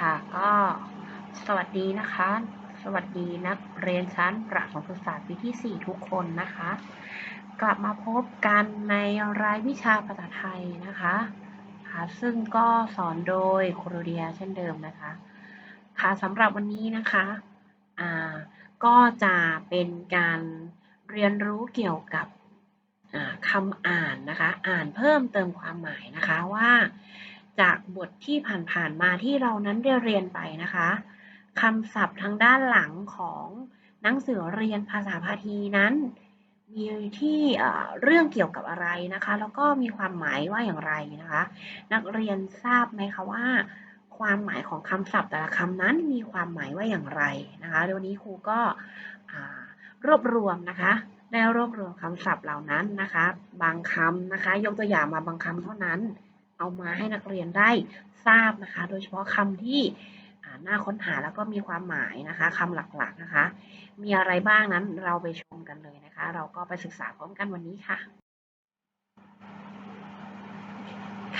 ค่ะก็สวัสดีนะคะ สวัสดีนักเรียนชั้นประถมศึกษาปีที่ 4 ทุกคนนะคะ กลับมาพบกันในรายวิชาภาษาไทยนะคะค่ะซึ่งก็สอนโดยครูเดียเช่นเดิมนะคะค่ะสำหรับวันนี้นะคะอ่าก็จะเป็นการเรียนรู้เกี่ยวกับคำอ่านนะคะ อ่านเพิ่มเติมความหมายนะคะว่า จากบทที่ผ่านๆมาที่เรานั้นได้เรียนไปนะคะคำศัพท์ทางด้านหลังของหนังสือเรียนภาษาพาทีนั้น มีที่เรื่องเกี่ยวกับอะไรนะคะ แล้วก็มีความหมายว่าอย่างไรนะคะ นักเรียนทราบไหมคะว่า ความหมายของคำศัพท์แต่ละคำนั้นมีความหมายว่าอย่างไรนะคะเดี๋ยวนี้ครูก็รวบรวมนะคะได้รวบรวมคำศัพท์เหล่านั้นนะคะ บางคำนะคะ ยกตัวอย่างมาบางคำเท่านั้น เอามาให้นักเรียนได้ทราบนะคะ โดยเฉพาะคำที่น่าค้นหาแล้วก็มีความหมายนะคะคำหลักๆนะคะ มีอะไรบ้างนั้นเราไปชมกันเลยนะคะ เราก็ไปศึกษาพร้อมกันวันนี้ค่ะ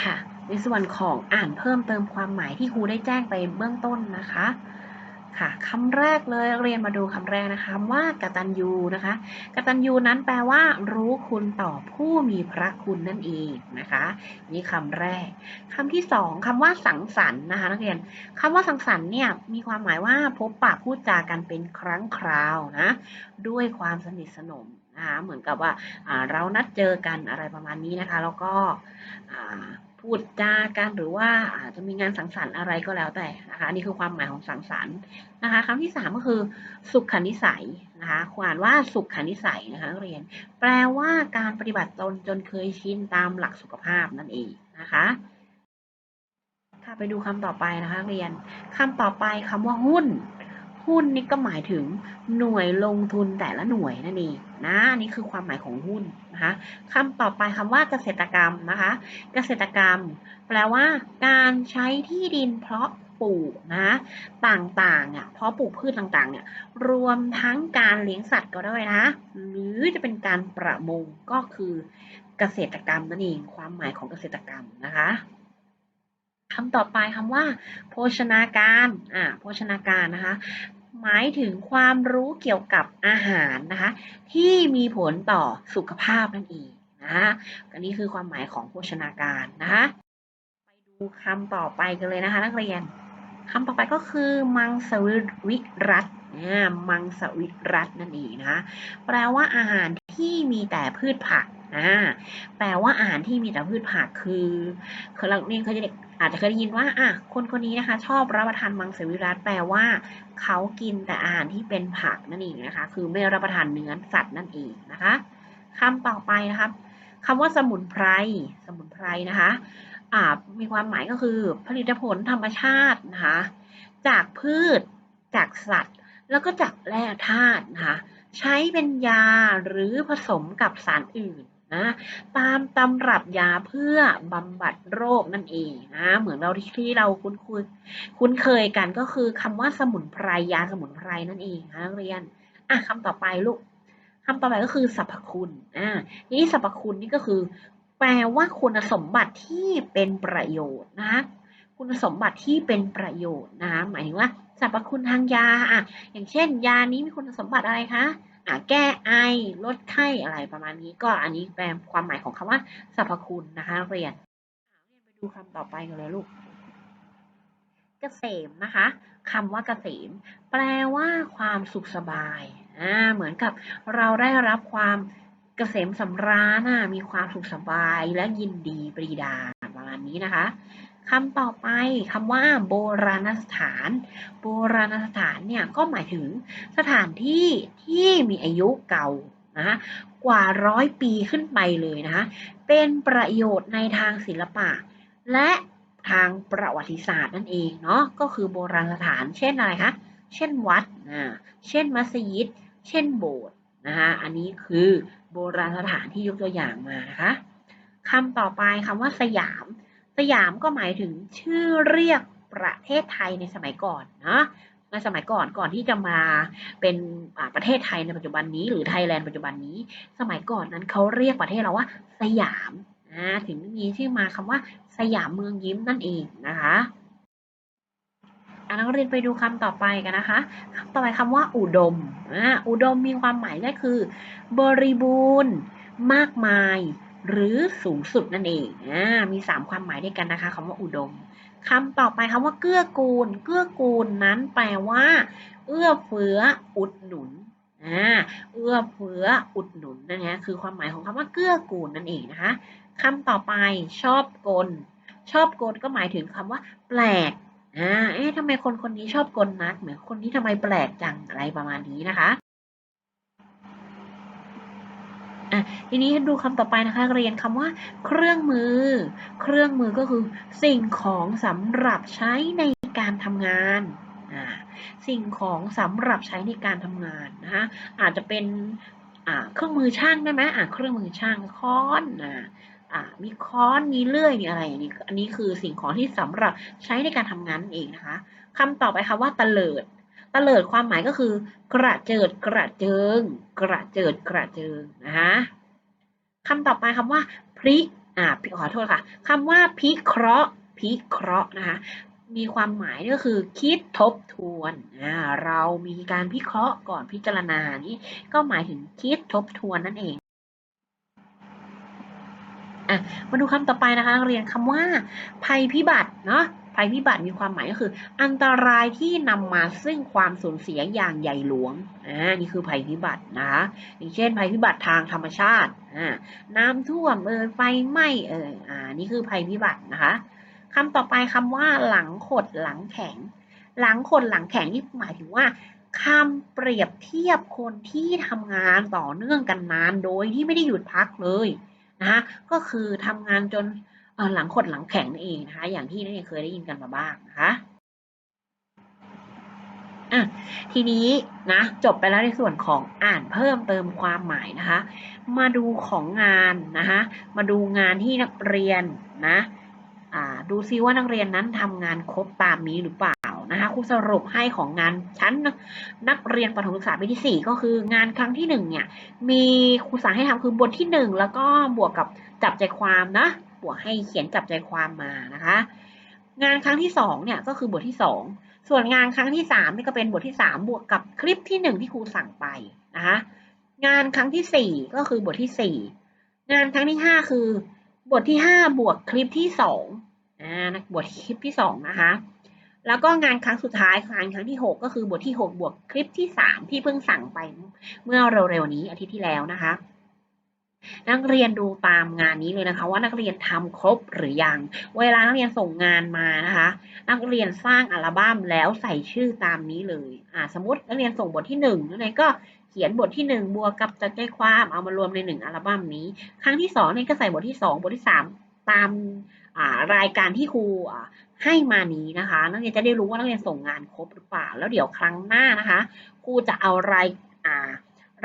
ค่ะในส่วนของอ่านเพิ่มเติมความหมายที่ครูได้แจ้งไปเบื้องต้นนะคะ ค่ะคำแรกเลยเรียนมาดูคำแรกนะคะว่ากตัญญูนะคะกตัญญูนั้นแปลว่า รู้คุณต่อผู้มีพระคุณนั่นเองนะคะนี่คำแรกคำที่สองคำว่าสังสรรค์นะคะนักเรียนคำว่าสังสรรค์เนี่ยมีความหมายว่าพบปะพูดจากันเป็นครั้งคราวนะด้วยความสนิทสนมนะคะเหมือนกับว่าเรานัดเจอกันอะไรประมาณนี้นะคะ แล้วก็ พูดจากันหรือว่าอาจจะมีงานสังสรรค์อะไรก็แล้วแต่นะคะนนี้คือความหมายของสังสรรค์นะคะคำที่สามก็คือ สุขนิสัยนะคะควานว่าสุขนิสัยนะคะเรียน แปลว่าการปฏิบัติตนจนเคยชินตามหลักสุขภาพนั่นเองนะคะค่ะไปดูคำต่อไปนะคะเรียนคำต่อไปคำว่าหุ้น หุ้นนี่ก็หมายถึงหน่วยลงทุนแต่ละหน่วยนั่นเองนะนี่คือความหมายของหุ้นนะคะคำต่อไปคำว่าเกษตรกรรมนะคะ เกษตรกรรม แปลว่า การใช้ที่ดินเพาะปลูกนะต่างๆเนี่ยเพาะปลูกพืชต่างๆเนี่ยรวมทั้งการเลี้ยงสัตว์ก็ได้นะ หรือจะเป็นการประมงก็คือเกษตรกรรมนั่นเองความหมายของเกษตรกรรมนะคะ คำต่อไปคำว่า โภชนาการอ่าโภชนาการนะคะหมายถึงความรู้เกี่ยวกับอาหารนะคะที่มีผลต่อสุขภาพนั่นเองนะคะอันนี้คือความหมายของโภชนาการนะคะไปดูคำต่อไปกันเลยนะคะนักเรียนคำต่อไปก็คือมังสวิรัตมังสวิรัตนั่นเองนะคะแปลว่าอาหารที่มีแต่พืชผัก อ่าแปลว่าอาหารที่มีแต่พืชผักคือเราเรียนเคยเด็กอาจจะเคยได้ยินว่าอะคนคนนี้นะคะ ชอบรับประทานมังสวิรัตแปลว่าเขากินแต่อาหารที่เป็นผักนั่นเองนะคะ คือไม่รับประทานเนื้อสัตว์นั่นเองนะคะคำต่อไปนะครับคำว่าสมุนไพร สมุนไพรนะคะอ่ามีความหมายก็คือผลิตผลธรรมชาตินะคะจากพืช จากสัตว์ แล้วก็จากแร่ธาตุนะคะใช้เป็นยาหรือผสมกับสารอื่น นะตามตำรับยาเพื่อบำบัดโรคนั่นเองนะเหมือนเราที่เราคุ้นคุยคุ้นเคยกันก็คือคำว่าสมุนไพรยาสมุนไพรนั่นเองนะนักเรียนอะคำต่อไปลูกคำต่อไปก็คือสรรพคุณอ่านี่สรรพคุณนี่ก็คือ แปลว่าคุณสมบัติที่เป็นประโยชน์นะคุณสมบัติที่เป็นประโยชน์นะหมายถึงว่า สรรพคุณทางยาอะอย่างเช่น ยานี้มีคุณสมบัติอะไรคะแก้ไอลดไข้อะไรประมาณนี้ก็อันนี้แปลความหมายของคำว่าสรรพคุณนะคะเรียนเรียนไปดูคำต่อไปกันเลยลูกเกษมนะคะคำว่าเกษม แปลว่าความสุขสบายอ่าเหมือนกับเราได้รับความเกษมสำราญมีความสุขสบายและยินดีปรีดาประมาณนี้นะคะ คำต่อไปคำว่าโบราณสถาน โบราณสถานเนี่ยก็หมายถึงสถานที่ที่มีอายุเก่านะกว่าร้อยปีขึ้นไปเลยนะคะเป็นประโยชน์ในทางศิลปะ และทางประวัติศาสตร์นั่นเองเนาะก็คือโบราณสถาน เช่นอะไรคะเช่นวัดนะเช่นมัสยิด เช่นโบสถ์นะคะอันนี้คือโบราณสถานที่ยกตัวอย่างมานะคะคำต่อไปคำว่าสยาม ยามก็หมายถึงชื่อเรียกประเทศไทยในสมัยก่อนนะในสมัยก่อนก่อนที่จะมาเป็นประเทศไทยในปัจจุบันนี้ หรือไทยแลนด์ปัจจุบันนี้ สมัยก่อนนั้นเขาเรียกประเทศเราว่าสยามนะถึงมีชื่อมาคำว่าสยามเมืองยิ้มนั่นเองนะคะอนักเรียนไปดูคำต่อไปกันนะคะคำต่อไปคำว่าอุดมอ่าอุดมมีความหมายก็คือ บริบูรณ์ มากมาย หรือสูงสุดนั่นเองอ่ามีสามความหมายด้วยกันนะคะคำว่าอุดมคำต่อไปคำว่าเกื้อกูล เกื้อกูลนั้นแปลว่า เอื้อเฟื้ออุดหนุนอ่าเอื้อเฟื้ออุดหนุนนั่นเองคือความหมายของคำว่าเกื้อกูลนั่นเองนะคะคำต่อไปชอบกล ชอบกลก็หมายถึงคำว่า แปลกอ่าเอ๊ะทำไมคนคนนี้ชอบกลนักเหมือนคนนี้ทำไมแปลกจังอะไรประมาณนี้นะคะ อะทีนี้ดูคำต่อไปนะคะเรียนคำว่า เครื่องมือ เครื่องมือก็คือสิ่งของสำหรับใช้ในการทำงานอ่าสิ่งของสำหรับใช้ในการทำงานนะคะอาจจะเป็นอ่าเครื่องมือช่างได้ไหมอ่าเครื่องมือช่างค้อนอ่าอ่ามีค้อน มีเลื่อย มีอะไรอย่างนี้อันนี้คือสิ่งของที่สำหรับใช้ในการทำงานเองนะคะคำต่อไปคำว่าตะเลิด ตะเลิดความหมายก็คือ กระเจิดกระเจิง กระเจิดกระเจิงนะคะคำต่อไปคำว่าพริอ่าขอโทษค่ะคำว่าพิเคราะห์พิเคราะห์นะคะมีความหมายก็คือคิดทบทวนอ่าเรามีการพิเคราะห์ก่อนพิจารณานี้ ก็หมายถึงคิดทบทวนนั่นเอง อะมาดูคำต่อไปนะคะเรียนคำว่าภัยพิบัติเนาะภัยพิบัติมีความหมายก็คือ อันตรายที่นำมาซึ่งความสูญเสียอย่างใหญ่หลวงอ่านี่คือภัยพิบัตินะคะอย่างเช่น ภัยพิบัติทางธรรมชาติอ่าน้ำท่วมเออไฟไหม้เอออ่านี่คือภัยพิบัตินะคะคำต่อไปคำว่าหลังขดหลังแข็ง หลังขดหลังแข็งนี่หมายถึงว่าคำเปรียบเทียบคนที่ทำงานต่อเนื่องกันนานโดยที่ไม่ได้หยุดพักเลย นะคะก็คือทำงานจนหลังขดหลังแข็งนั่นเองนะคะอย่างที่นักเรียนเคยได้ยินกันมาบ้างนะคะอะทีนี้นะจบไปแล้วในส่วนของอ่านเพิ่มเติมความหมายนะคะ มาดูของงานนะคะมาดูงานที่นักเรียนนะดูซิว่านักเรียนนั้นทำงานครบตามนี้หรือเปล่า นะคะครูสรุปให้ของงานชั้นนักเรียนประถมศึกษาปีที่ 4 ก็คืองานครั้งที่ 1 เนี่ย มีครูสั่งให้ทำคือบทที่ 1 แล้วก็บวกกับจับใจความนะบวกให้เขียนจับใจความมานะคะ งานครั้งที่ 2 เนี่ยก็คือบทที่ 2 ส่วนงานครั้งที่3นี่ก็เป็นบทที่ 3 บวกกับคลิปที่ 1 ที่ครูสั่งไปนะคะงานครั้งที่ 4 ก็คือบทที่ 4 งานครั้งที่ 5 คือบทที่ 5 บวกคลิปที่2อ่าบทคลิปที่ 2 นะคะ แล้วก็งานครั้งสุดท้ายงานครั้งที่ 6 ก็คือบทที่ 6 บวกคลิปที่ 3 ที่เพิ่งสั่งไปเมื่อเร็วๆนี้อาทิตย์ที่แล้วนะคะ นักเรียนดูตามงานนี้เลยนะคะ ว่านักเรียนทำครบหรือยัง เวลานักเรียนส่งงานมานะคะ นักเรียนสร้างอัลบั้มแล้วใส่ชื่อตามนี้เลยอ่าสมมตินักเรียนส่งบทที่1นึ่งนักเรียนก็เขียนบทที่ 1 บวกกับจัดใจความเอามารวมใน 1 อัลบั้มนี้ ครั้งที่2นี่ก็ใส่บทที่ 2 บทที่ 3 ตามรายการที่ครูให้มานี้นะคะ นักเรียนจะได้รู้ว่านักเรียนส่งงานครบหรือเปล่า แล้วเดี๋ยวครั้งหน้านะคะครูจะเอาราย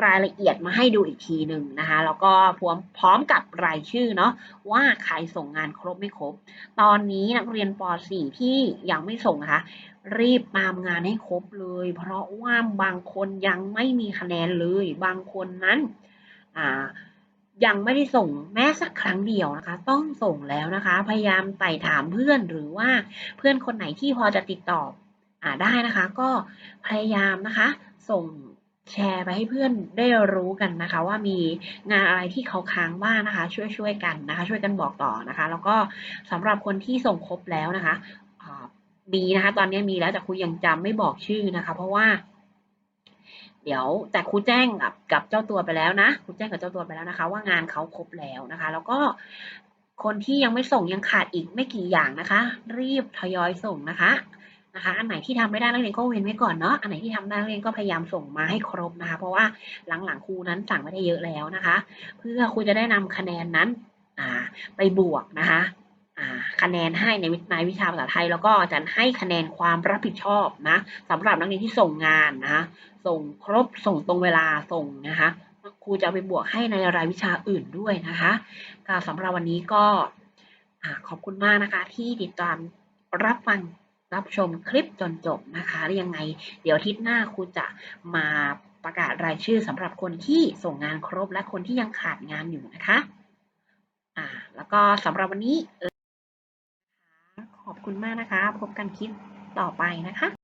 รายละเอียดมาให้ดูอีกทีหนึ่งนะคะ แล้วก็พร้อมพร้อมกับรายชื่อเนาะว่าใครส่งงานครบไม่ครบ ตอนนี้นักเรียนป .4 ที่ยังไม่ส่งนะคะ รีบตามงานให้ครบเลย เพราะว่าบางคนยังไม่มีคะแนนเลย บางคนนั้นอ่า ยังไม่ได้ส่งแม้สักครั้งเดียวนะคะ ต้องส่งแล้วนะคะ พยายามไต่ถามเพื่อนหรือว่าเพื่อนคนไหนที่พอจะติดต่ออได้นะคะ ก็พยายามนะคะ ส่งแชร์ไปให้เพื่อนได้รู้กันนะคะ ว่ามีงานอะไรที่เขาค้างบ้างนะคะ ช่วยช่วยกันนะคะ ช่วยกันบอกต่อนะคะ แล้วก็สำหรับคนที่ส่งครบแล้วนะคะมีนะคะ ตอนนี้มีแล้วแต่ครูยังจำไม่บอกชื่อนะคะ เพราะว่า เดี๋ยวแต่ครูแจ้งกับกับเจ้าตัวไปแล้วนะครูแจ้งกับเจ้าตัวไปแล้วนะคะ ว่างานเขาครบแล้วนะคะ แล้วก็คนที่ยังไม่ส่งยังขาดอีกไม่กี่อย่างนะคะ รีบทยอยส่งนะคะนะคะ อันไหนที่ทำไม่ได้นักเรียนก็เว้นไว้ก่อนเนาะอันไหนที่ทำได้นักเรียนก็พยายามส่งมาให้ครบนะคะ เพราะว่าหลังๆครูนั้นสั่งไม่ได้เยอะแล้วนะคะ เพื่อครูจะได้นำคะแนนนั้นไปบวกนะคะ คะแนนให้ในในวิชาภาษาไทย แล้วก็จะให้คะแนนความรับผิดชอบนะสำหรับนักเรียนที่ส่งงานนะคะส่งครบส่งตรงเวลาส่งนะคะครูจะไปบวกให้ในรายวิชาอื่นด้วยนะคะก็สำหรับวันนี้ก็ขอบคุณมากนะคะ ที่ติดตามรับฟังรับชมคลิปจนจบนะคะยังไง เดี๋ยวทิศหน้าครูจะมาประกาศรายชื่อสำหรับคนที่ส่งงานครบและคนที่ยังขาดงานอยู่นะคะ อ่า แล้วก็สำหรับวันนี้ อบคุณมากนะคะ พบกันคลิปต่อไปนะคะ